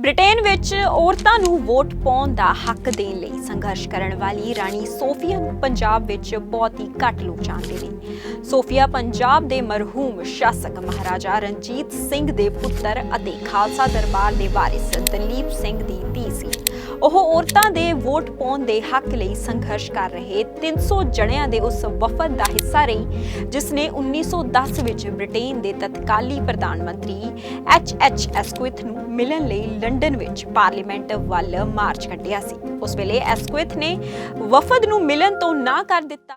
Britain ਵਿੱਚ ਔਰਤਾਂ ਨੂੰ ਵੋਟ ਪਾਉਣ ਦਾ ਹੱਕ ਦੇਣ ਲਈ ਸੰਘਰਸ਼ ਕਰਨ ਵਾਲੀ ਰਾਣੀ ਸੋਫੀਆ ਨੂੰ ਪੰਜਾਬ ਵਿੱਚ ਬਹੁਤ ਹੀ ਘੱਟ ਲੋਕ ਜਾਣਦੇ ਨੇ। ਸੋਫੀਆ ਪੰਜਾਬ ਦੇ ਮਰਹੂਮ ਸ਼ਾਸਕ ਮਹਾਰਾਜਾ ਰਣਜੀਤ ਸਿੰਘ ਦੇ ਪੁੱਤਰ ਅਤੇ ਖਾਲਸਾ ਦਰਬਾਰ ਦੇ ਵਾਰਿਸ ਦਲੀਪ ਸਿੰਘ ਦੀ ਧੀ ਸੀ। ਉਹ ਔਰਤਾਂ ਦੇ ਵੋਟ ਪਾਉਣ ਦੇ ਹੱਕ ਲਈ ਸੰਘਰਸ਼ ਕਰ ਰਹੇ 300 ਜਣਿਆਂ ਦੇ ਉਸ ਵਫਦ ਦਾ ਹਿੱਸਾ ਰਹੀ, ਜਿਸ ਨੇ 1910 ਵਿੱਚ ਬ੍ਰਿਟੇਨ ਦੇ ਤਤਕਾਲੀ ਪ੍ਰਧਾਨ ਮੰਤਰੀ ਐਚ ਐਚ ਐਸਕੁਇਥ ਨੂੰ ਮਿਲਣ ਲਈ ਲੰਡਨ ਵਿੱਚ ਪਾਰਲੀਮੈਂਟ ਵੱਲ ਮਾਰਚ ਕੱਢਿਆ ਸੀ। ਉਸ ਵੇਲੇ ਐਸਕੁਇਥ ਨੇ ਵਫਦ ਨੂੰ ਮਿਲਣ ਤੋਂ ਨਾ ਕਰ ਦਿੱਤਾ।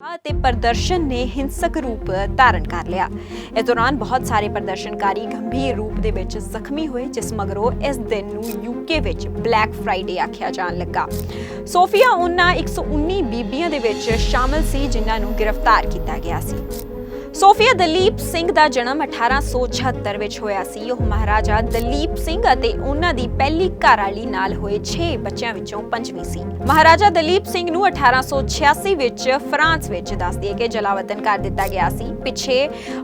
ਤੇ ਪ੍ਰਦਰਸ਼ਨ ਨੇ ਹਿੰਸਕ ਰੂਪ ਧਾਰਨ ਕਰ ਲਿਆ। ਇਸ ਦੌਰਾਨ ਬਹੁਤ ਸਾਰੇ ਪ੍ਰਦਰਸ਼ਨਕਾਰੀ ਗੰਭੀਰ ਰੂਪ ਦੇ ਵਿੱਚ ਜ਼ਖਮੀ ਹੋਏ, ਜਿਸ ਮਗਰੋਂ ਇਸ ਦਿਨ ਨੂੰ ਯੂਕੇ ਵਿੱਚ ਬਲੈਕ ਫਰਾਈਡੇ ਆਖਿਆ ਜਾਣ ਲੱਗਾ। ਸੋਫੀਆ, ਉਹਨਾਂ 119 ਬੀਬੀਆਂ ਦੇ ਵਿੱਚ ਸ਼ਾਮਲ ਸੀ, ਜਿਨ੍ਹਾਂ ਨੂੰ ਗ੍ਰਿਫਤਾਰ ਕੀਤਾ ਗਿਆ ਸੀ। ਸੋਫੀਆ ਦਲੀਪ ਸਿੰਘ ਦਾ ਜਨਮ 1876 ਵਿੱਚ ਹੋਇਆ ਸੀ। ਉਹ ਮਹਾਰਾਜਾ ਦਲੀਪ ਸਿੰਘ ਅਤੇ ਉਹਨਾਂ ਦੀ ਪਹਿਲੀ ਘਰਵਾਲੀ ਨਾਲ ਹੋਏ 6 ਬੱਚਿਆਂ ਵਿੱਚੋਂ ਪੰਜਵੀਂ ਸੀ। ਮਹਾਰਾਜਾ ਦਲੀਪ ਸਿੰਘ ਨੂੰ 1886 ਵਿੱਚ ਫਰਾਂਸ ਵਿੱਚ ਦੱਸ ਦਈਏ ਕਿ ਜਲਾਵਤਨ ਕਰ ਦਿੱਤਾ ਗਿਆ ਸੀ। ਪਿੱਛੇ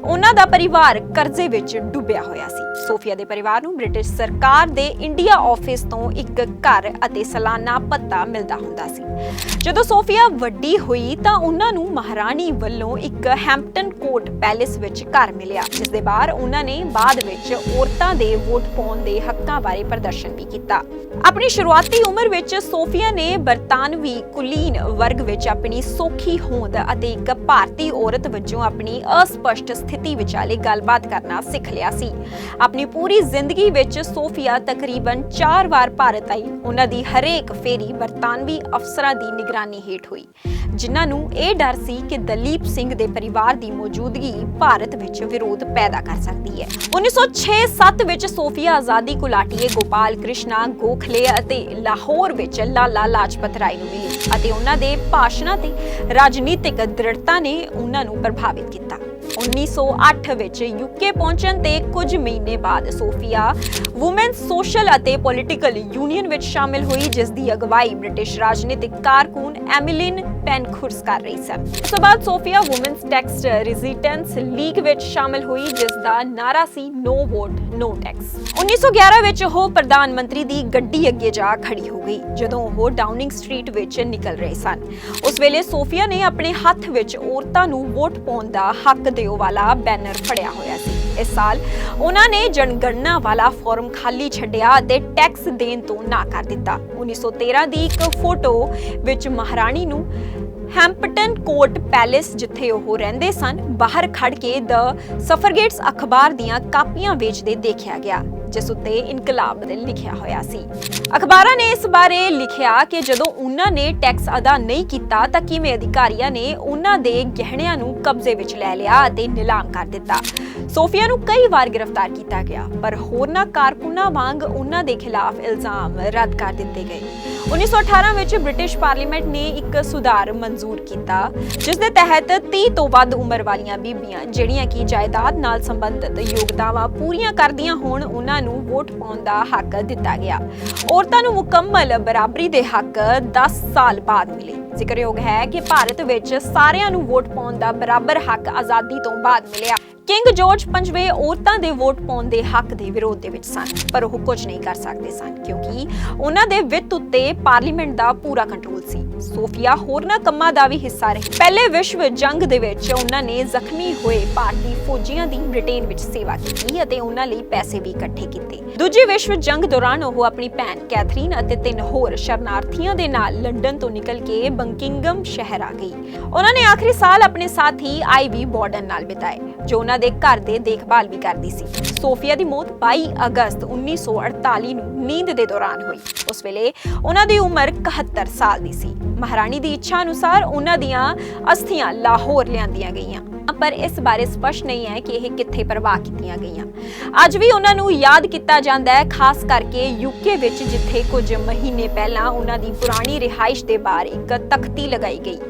ਉਹਨਾਂ ਦਾ ਪਰਿਵਾਰ ਕਰਜ਼ੇ ਵਿੱਚ ਡੁੱਬਿਆ ਹੋਇਆ ਸੀ। ਸੋਫੀਆ ਦੇ ਪਰਿਵਾਰ ਨੂੰ ਬ੍ਰਿਟਿਸ਼ ਸਰਕਾਰ ਦੇ ਇੰਡੀਆ ਆਫਿਸ ਤੋਂ ਇੱਕ ਘਰ ਅਤੇ ਸਾਲਾਨਾ ਭੱਤਾ ਮਿਲਦਾ ਹੁੰਦਾ ਸੀ। ਜਦੋਂ ਸੋਫੀਆ ਵੱਡੀ ਹੋਈ ਤਾਂ ਉਹਨਾਂ ਨੂੰ ਮਹਾਰਾਣੀ ਵੱਲੋਂ ਇੱਕ ਹੈਂਪਟਨ ਕੋਰਟ ਪੈਲੇਸ ਵਿੱਚ ਘਰ ਮਿਲਿਆ ਜਿਸ ਦੇ ਬਾਹਰ ਉਹਨਾਂ ਨੇ ਬਾਅਦ ਵਿੱਚ ਔਰਤਾਂ ਦੇ ਵੋਟ ਪਾਉਣ ਦੇ ਹੱਕਾਂ ਬਾਰੇ ਪ੍ਰਦਰਸ਼ਨ ਵੀ ਕੀਤਾ। ਆਪਣੀ ਸ਼ੁਰੂਆਤੀ ਉਮਰ ਵਿੱਚ ਸੋਫੀਆ ਨੇ ਬਰਤਾਨਵੀ ਕੁਲੀਨ ਵਰਗ ਵਿੱਚ ਆਪਣੀ ਸੌਖੀ ਹੋਂਦ ਅਤੇ ਇੱਕ ਭਾਰਤੀ ਔਰਤ ਵਜੋਂ ਆਪਣੀ ਅਸਪਸ਼ਟ ਸਥਿਤੀ ਵਿਚਾਲੇ ਗੱਲਬਾਤ ਕਰਨਾ ਸਿੱਖ ਲਿਆ ਸੀ। ਆਪਣੀ ਪੂਰੀ ਜ਼ਿੰਦਗੀ ਵਿੱਚ ਸੋਫੀਆ ਤਕਰੀਬਨ 4 ਵਾਰ ਭਾਰਤ ਆਈ। ਉਹਨਾਂ ਦੀ ਹਰੇਕ ਫੇਰੀ ਬਰਤਾਨਵੀ ਅਫਸਰਾਂ ਦੀ ਨਿਗਰਾਨੀ ਹੇਠ ਹੋਈ, ਜਿਨ੍ਹਾਂ ਨੂੰ ਇਹ ਡਰ ਸੀ ਕਿ ਦਲੀਪ ਸਿੰਘ ਦੇ ਪਰਿਵਾਰ ਦੀ ਮੌਜੂਦ ਮੌਜੂਦਗੀ ਭਾਰਤ ਵਿੱਚ ਵਿਰੋਧ ਪੈਦਾ ਕਰ ਸਕਦੀ ਹੈ। 1906-7 ਵਿੱਚ ਸੋਫੀਆ ਆਜ਼ਾਦੀ ਕੁਲਾਟੀਏ ਗੋਪਾਲ ਕ੍ਰਿਸ਼ਨਾ, ਗੋਖਲੇ ਅਤੇ ਲਾਹੌਰ ਵਿੱਚ ਲਾਲਾ ਲਾਜਪਤ ਰਾਏ ਨੂੰ ਮਿਲੀ ਅਤੇ ਉਹਨਾਂ ਦੇ ਭਾਸ਼ਣਾਂ ਤੇ ਰਾਜਨੀਤਿਕ ਦ੍ਰਿੜਤਾ ਨੇ ਉਹਨਾਂ ਨੂੰ ਪ੍ਰਭਾਵਿਤ ਕੀਤਾ। 1908 ਵਿੱਚ ਯੂਕੇ ਪਹੁੰਚਣ ਤੇ ਕੁਝ ਮਹੀਨੇ ਬਾਅਦ ਸੋਫੀਆ ਔਮਨ ਸੋਸ਼ਲ ਅਤੇ ਪੋਲਿਟੀਕਲ ਯੂਨੀਅਨ ਵਿੱਚ ਸ਼ਾਮਿਲ ਹੋਈ, ਜਿਸ ਦੀ ਅਗਵਾਈ ਬ੍ਰਿਟਿਸ਼ ਰਾਜਨੀਤਿਕ ਕਾਰਕੁਨ ਐਮਿਲਿਨ ਪੈਨਖੁਰਸ ਕਰ ਰਹੀ ਸਨ। ਉਸ ਤੋਂ ਬਾਅਦ Sophia women's tax resistance league ਵਿੱਚ ਸ਼ਾਮਿਲ ਹੋਈ, ਜਿਸ ਦਾ ਨਾਰਾ ਸੀ ਨੋ ਵੋਟ, ਨੋ ਟੈਕਸ। 1911 ਵਿੱਚ ਉਹ ਪ੍ਰਧਾਨ ਮੰਤਰੀ ਦੀ ਗੱਡੀ ਅੱਗੇ ਜਾ ਖੜੀ ਹੋ ਗਈ, ਜਦੋਂ ਉਹ ਡਾਊਨਿੰਗ ਸਟਰੀਟ ਵਿੱਚ ਨਿਕਲ ਰਹੇ ਸਨ। ਉਸ ਵੇਲੇ ਸੋਫੀਆ ਨੇ ਆਪਣੇ ਹੱਥ ਵਿੱਚ ਔਰਤਾਂ ਨੂੰ ਵੋਟ ਪਾਉਣ ਦਾ ਹੱਕ ਦਿਓ ਵਾਲਾ ਬੈਨਰ ਫੜਿਆ ਹੋਇਆ ਸੀ। ਇਸ ਸਾਲ ਉਹਨਾਂ ਨੇ ਜਨਗਣਨਾ ਵਾਲਾ ਫਾਰਮ ਖਾਲੀ ਛੱਡਿਆ ਅਤੇ ਟੈਕਸ ਦੇਣ ਤੋਂ ਨਾ ਕਰ ਦਿੱਤਾ। 1913 ਦੀ ਇੱਕ ਫੋਟੋ ਵਿੱਚ ਮਹਾਰਾਣੀ ਨੂੰ ਹੈਂਪਟਨ ਕੋਰਟ ਪੈਲੇਸ ਜਿੱਥੇ ਉਹ ਰਹਿੰਦੇ ਸਨ, ਬਾਹਰ ਖੜ ਕੇ ਦ ਸਫਰਗੇਟਸ ਅਖਬਾਰ ਦੀਆਂ ਕਾਪੀਆਂ ਵੇਚਦੇ ਦੇਖਿਆ ਗਿਆ। ਜਿਸ ਉੱਤੇ ਇਨਕਲਾਬ ਦੇ ਲਿਖਿਆ ਹੋਇਆ ਸੀ। ਅਖਬਾਰਾਂ ਨੇ ਇਸ ਬਾਰੇ ਲਿਖਿਆ ਕਿ ਜਦੋਂ ਉਹਨਾਂ ਨੇ ਟੈਕਸ ਅਦਾ ਨਹੀਂ ਕੀਤਾ ਤਾਂ ਕਿਵੇਂ ਅਧਿਕਾਰੀਆਂ ਨੇ ਉਹਨਾਂ ਦੇ ਗਹਿਣਿਆਂ ਨੂੰ ਕਬਜ਼ੇ ਵਿੱਚ ਲੈ ਲਿਆ ਅਤੇ ਨਿਲਾਮ ਕਰ ਦਿੱਤਾ। ਸੋਫੀਆ ਨੂੰ ਕਈ ਵਾਰ ਗ੍ਰਿਫਤਾਰ ਕੀਤਾ ਗਿਆ, ਪਰ ਹੋਰਨਾਂ ਕਾਰਕੁਨਾਂ ਵਾਂਗ ਉਹਨਾਂ ਦੇ ਖਿਲਾਫ ਇਲਜ਼ਾਮ ਰੱਦ ਕਰ ਦਿੱਤੇ ਗਏ। 1918 ਵਿੱਚ ਬ੍ਰਿਟਿਸ਼ ਪਾਰਲੀਮੈਂਟ ਨੇ ਇੱਕ ਸੁਧਾਰ ਮਨਜ਼ੂਰ ਕੀਤਾ, ਜਿਸ ਦੇ ਤਹਿਤ 30 ਤੋਂ ਵੱਧ ਉਮਰ ਵਾਲੀਆਂ ਬੀਬੀਆਂ, ਜਿਹੜੀਆਂ ਕਿ ਜਾਇਦਾਦ ਨਾਲ ਸੰਬੰਧਿਤ ਯੋਗਤਾਵਾਂ ਪੂਰੀਆਂ ਕਰਦੀਆਂ ਹੋਣ, ਉਹਨਾਂ ਨੂੰ ਵੋਟ ਪਾਉਣ ਦਾ ਹੱਕ ਦਿੱਤਾ ਗਿਆ। ਔਰਤਾਂ ਨੂੰ ਮੁਕੰਮਲ ਬਰਾਬਰੀ ਦੇ ਹੱਕ 10 ਸਾਲ ਬਾਅਦ ਮਿਲੇ। ਜ਼ਿਕਰਯੋਗ ਹੈ ਕਿ ਭਾਰਤ ਵਿੱਚ ਸਾਰਿਆਂ ਨੂੰ ਵੋਟ ਪਾਉਣ ਦਾ ਬਰਾਬਰ ਹੱਕ ਆਜ਼ਾਦੀ ਤੋਂ ਬਾਅਦ ਮਿਲਿਆ। ਕਿੰਗ ਜਾਰਜ ਪੰਜਵੇਂ ਔਰਤਾਂ ਦੇ ਵੋਟ ਪਾਉਣ ਦੇ ਹੱਕ ਦੇ ਵਿਰੋਧ ਦੇ ਵਿੱਚ ਸਨ, ਪਰ ਉਹ ਕੁਝ ਨਹੀਂ ਕਰ ਸਕਦੇ ਸਨ, ਕਿਉਂਕਿ ਉਹਨਾਂ ਦੇ ਵਿੱਤ ਉੱਤੇ ਪਾਰਲੀਮੈਂਟ ਦਾ ਪੂਰਾ ਕੰਟਰੋਲ ਸੀ। ਸੋਫੀਆ ਹੋਰਨਾਂ ਕੰਮਾਂ ਦਾ ਵੀ ਹਿੱਸਾ ਰਹੀ। ਪਹਿਲੇ ਵਿਸ਼ਵ ਜੰਗ ਦੇ ਵਿੱਚ ਉਹਨਾਂ ਨੇ ਜ਼ਖਮੀ ਹੋਏ ਭਾਰਤੀ ਫੌਜੀਆਂ ਦੀ ਬ੍ਰਿਟੇਨ ਵਿੱਚ ਸੇਵਾ ਕੀਤੀ ਅਤੇ ਉਹਨਾਂ ਲਈ ਪੈਸੇ ਵੀ ਇਕੱਠੇ ਕੀਤੇ। ਦੂਜੇ ਵਿਸ਼ਵ ਜੰਗ ਦੌਰਾਨ ਉਹ ਆਪਣੀ ਭੈਣ ਕੈਥਰੀਨ ਅਤੇ ਤਿੰਨ ਹੋਰ ਸ਼ਰਨਾਰਥੀਆਂ ਦੇ ਨਾਲ ਲੰਡਨ ਤੋਂ ਨਿਕਲ ਕੇ ਬੰਕਿੰਗਮ ਸ਼ਹਿਰ ਆ ਗਈ। ਉਹਨਾਂ ਨੇ ਆਖਰੀ ਸਾਲ ਆਪਣੇ ਸਾਥੀ ਆਈਵੀ ਬਾਰਡਨ ਨਾਲ ਬਿਤਾਏ, ਜੋ ਉਹਨਾਂ ਦੇ ਘਰ ਦੇ ਦੇਖਭਾਲ ਵੀ ਕਰਦੀ ਸੀ। ਸੋਫੀਆ ਦੀ ਮੌਤ 22 ਅਗਸਤ 1948 ਨੂੰ ਨੀਂਦ ਦੇ ਦੌਰਾਨ ਹੋਈ। ਉਸ ਵੇਲੇ ਉਹਨਾਂ ਦੀ ਉਮਰ 71 ਸਾਲ ਦੀ ਸੀ। ਮਹਾਰਾਣੀ ਦੀ ਇੱਛਾ ਅਨੁਸਾਰ ਉਹਨਾਂ ਦੀਆਂ ਅਸਥੀਆਂ ਲਾਹੌਰ ਲਿਆਂਦੀਆਂ ਗਈਆਂ। ਪਰ ਇਸ ਬਾਰੇ ਸਪਸ਼ਟ ਨਹੀਂ ਹੈ ਕਿ ਇਹ ਕਿੱਥੇ ਪ੍ਰਵਾਹ ਕੀਤੀਆਂ ਗਈਆਂ। ਅੱਜ ਵੀ ਉਹਨਾਂ ਨੂੰ ਯਾਦ ਕੀਤਾ ਜਾਂਦਾ ਹੈ, ਖਾਸ ਕਰਕੇ ਯੂਕੇ ਵਿੱਚ, ਜਿੱਥੇ ਕੁਝ ਮਹੀਨੇ ਪਹਿਲਾਂ ਉਹਨਾਂ ਦੀ ਪੁਰਾਣੀ ਰਿਹਾਇਸ਼ ਦੇ ਬਾਹਰ ਇੱਕ ਤਖਤੀ ਲਗਾਈ ਗਈ।